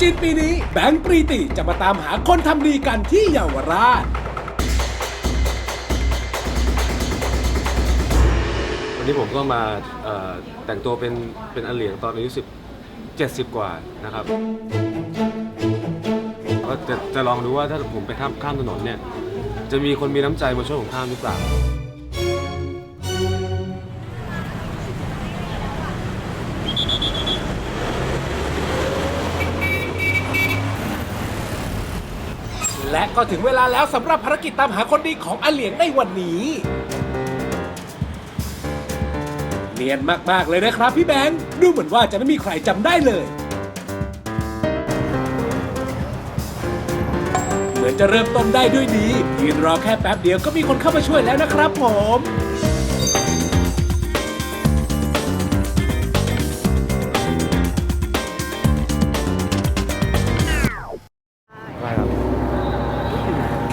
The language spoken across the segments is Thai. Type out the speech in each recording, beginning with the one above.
จีนปีนี้ แบงค์ปรีติจะมาตามหาคนทำดีกันที่เยาวราช วันนี้ผมก็มาเอ่อแต่งตัวเป็นเป็นอันเหลียงตอนอายุสิบเจ็ดสิบกว่านะครับก็จะจะลองดูว่าถ้าผมไปข้ามข้ามถนนเนี่ย จะมีคนมีน้ำใจมาช่วยผมข้ามหรือเปล่า และก็ถึงเวลาแล้วสำหรับภารกิจตามหาคนดีของอาเหลียงในวันนี้ เนียนมาก ๆ เลยนะครับพี่แบงค์ดูเหมือนว่าจะไม่มีใครจำได้เลย เหมือนจะเริ่มต้นได้ด้วยดียืนรอแค่แป๊บเดียวก็มีคนเข้ามาช่วยแล้วนะครับผม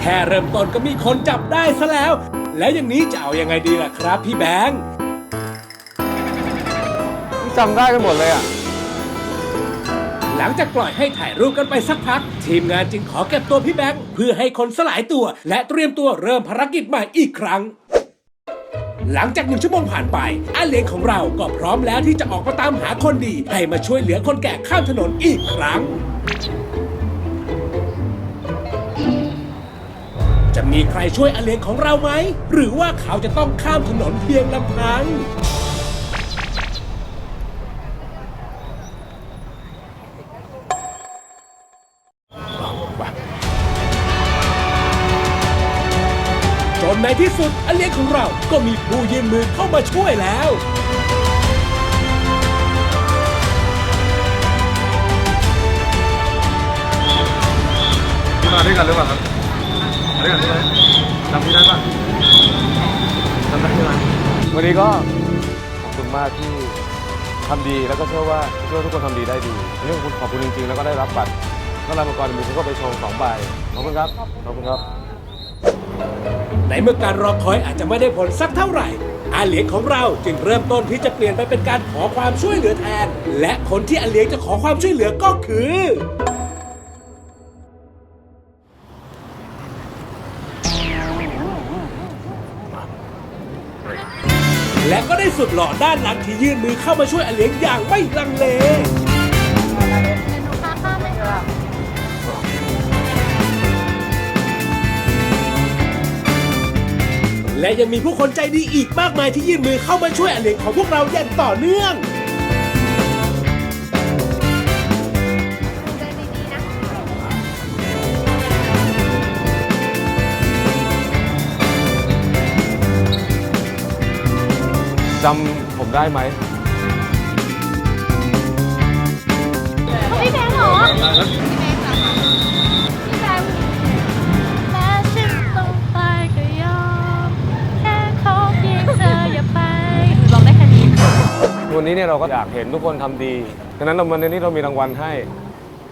แค่เริ่มต้นก็มีคนจับได้ซะแล้ว แล้วอย่างนี้จะเอายังไงดีล่ะครับ พี่แบงค์จำได้กันหมดเลยอะ หลังจากปล่อยให้ถ่ายรูปกันไปสักพัก ทีมงานจึงขอเก็บตัวพี่แบงค์เพื่อให้คนสลายตัว และเตรียมตัวเริ่มภารกิจใหม่อีกครั้ง หลังจากหนึ่งชั่วโมงผ่านไปอาเหลียงของเราก็พร้อมแล้วที่จะออกมาตามหาคนดี ให้มาช่วยเหลือคนแก่ข้ามถนนอีกครั้ง จะมีใครช่วยอาเหลียงของเราไหม หรือว่าเขาจะต้องข้ามถนนเพียงลำพัง จนในที่สุดอาเลียงของเราก็มีผู้ยื่นมือเข้ามาช่วยแล้วที่มาด้วยกันหรือเปล่าครับ มาด้วยกันใช่ไหมจำที่ได้ป่ะจำได้ใช่ไหมวันนี้ก็ขอบคุณมากที่ทำดีแล้วก็เชื่อว่าเชื่อว่าทุกคนทำดีได้ดีอันนี้ขอบคุณขอบคุณจริงๆ แล้วก็ได้รับบัตรก็รายมังกรมีก็ไปโชว์สองใบขอบคุณครับขอบคุณครับ ในเมื่อการรอคอยอาจจะไม่ได้ผลสักเท่าไหร่ อาเหลียงของเราจึงเริ่มต้นที่จะเปลี่ยนไปเป็นการขอความช่วยเหลือแทน และคนที่อาเหลียงจะขอความช่วยเหลือก็คือ และก็ได้สุดหล่อด้านหลังที่ยื่นมือเข้ามาช่วยอเลียงอย่างไม่ลังเล และยังมีผู้คนใจดีอีกมากมายที่ยื่นมือเข้ามาช่วยอเลียงของพวกเราอย่างต่อเนื่อง จำผมได้ไหมพี่แบงค์เหรอพี่แบงค์แบงค์แม้ฉันต้องตายก็ยอม แค่ขอเพียงเธออย่าไปร้องได้แค่นี้วันนี้เนี่ยเราก็อยากเห็นทุกคนทำดีดังนั้นเราวันนี้เรามีรางวัลให้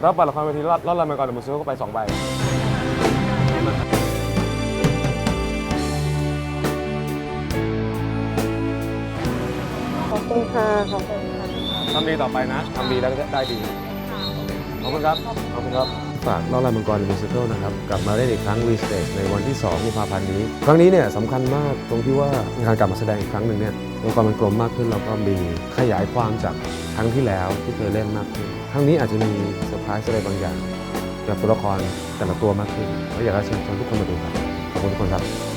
รับบัตรละครเวทีรอดรอดรายมังกรเดอะมูสิคก็ไปสองใบ คุณค่ะขอบคุณค่ะ ทำดีต่อไปนะทำดีแล้วก็ได้ดี ขอบคุณครับ ขอบคุณครับ ฝากล่อลายมังกรมิวสิควลนะครับ กลับมาเล่นอีกครั้งวีสเตจในวันที่2กุมภาพันธ์นี้ ครั้งนี้เนี่ยสำคัญมากตรงที่ว่าการกลับมาแสดงอีกครั้งหนึ่งเนี่ยองค์กรมันกลมมากขึ้นแล้วก็มีขยายความจากครั้งที่แล้วที่เคยเล่นมากขึ้น ครั้งนี้อาจจะมีเซอร์ไพรส์อะไรบางอย่างจากตัวละครแต่ละตัวมากขึ้นก็อยากให้เชิญชวนทุกคนมาดูครับขอบคุณทุกคนครับ